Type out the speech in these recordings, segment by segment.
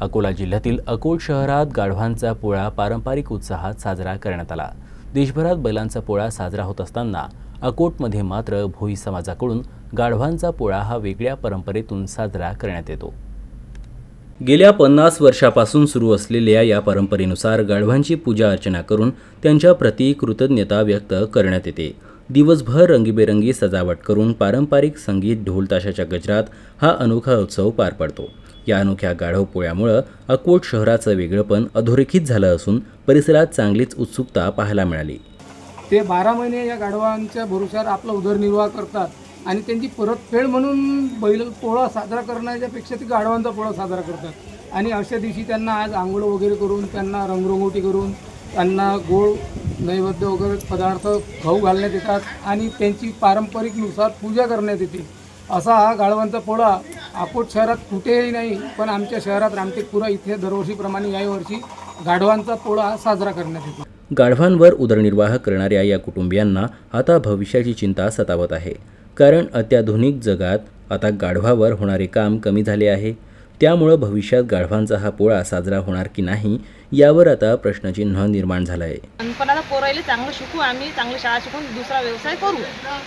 अकोला जिल्ह्यातील अकोट शहरात गाढवांचा पोळा पारंपरिक उत्साहात साजरा करण्यात आला. देशभरात बैलांचा पोळा साजरा होत असताना अकोटमध्ये मात्र भोई समाजाकडून गाढवांचा पोळा हा वेगळ्या परंपरेतून साजरा करण्यात येतो. गेल्या पन्नास वर्षापासून सुरू असलेल्या या परंपरेनुसार गाढवांची पूजा अर्चना करून त्यांच्या प्रती कृतज्ञता व्यक्त करण्यात येते. दिवसभर रंगीबेरंगी सजावट करून पारंपरिक संगीत ढोलताशाच्या गजरात हा अनोखा उत्सव पार पडतो. या अनोख्या गाढव पोळ्यामुळं अकोट शहराचं वेगळंपण अधोरेखित झालं असून परिसरात चांगलीच उत्सुकता पाहायला मिळाली. ते बारा महिने या गाढवांच्या भरोश्यावर आपला उदरनिर्वाह करतात आणि त्यांची परतफेड म्हणून बैल पोळा साजरा करण्याच्या पेक्षा ते गाढवांचा पोळा साजरा करतात. आणि अशा दिवशी त्यांना आज आंघोळ वगैरे करून त्यांना रंगरंगोटी करून त्यांना गोड नैवेद्य वगैरे पदार्थ खाऊ घालण्यात येतात आणि त्यांची पारंपरिकनुसार पूजा करण्यात येते. असा हा गाढवांचा पोळा अकोट शहरात कुठेही नाही पण आमच्या शहरात रामटेकपुरा इथे दरवर्षीप्रमाणे यावर्षी गाढवांचा पोळा साजरा करण्यात येतो. गाढवांवर उदरनिर्वाह करणाऱ्या या कुटुंबियांना आता भविष्याची चिंता सतावत आहे. कारण अत्याधुनिक जगात आता गाढवावर होणारे काम कमी झाले आहे. त्यामुळं भविष्यात गाढवांचा हा पोळा साजरा होणार की नाही यावर आता प्रश्नचिन्ह निर्माण झालं आहे आणि पण आता पोरायला चांगलं शिकू आम्ही चांगली शाळा शिकून दुसरा व्यवसाय करू.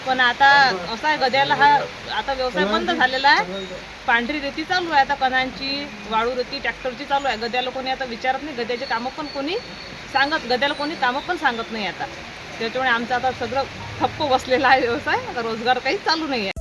पण आता असा आहे गद्याला हा आता व्यवसाय बंद झालेला आहे. पांढरी रेती चालू आहे आता कणांची वाळू रेती ट्रॅक्टरची चालू आहे. गद्याला कोणी आता विचारत नाही गद्याचे कामं पण कोणी सांगत गद्याला कोणी कामं पण सांगत नाही आता. त्याच्यामुळे आमचं आता सगळं ठप्प बसलेला आहे व्यवसाय आता रोजगार काही चालू नाही आहे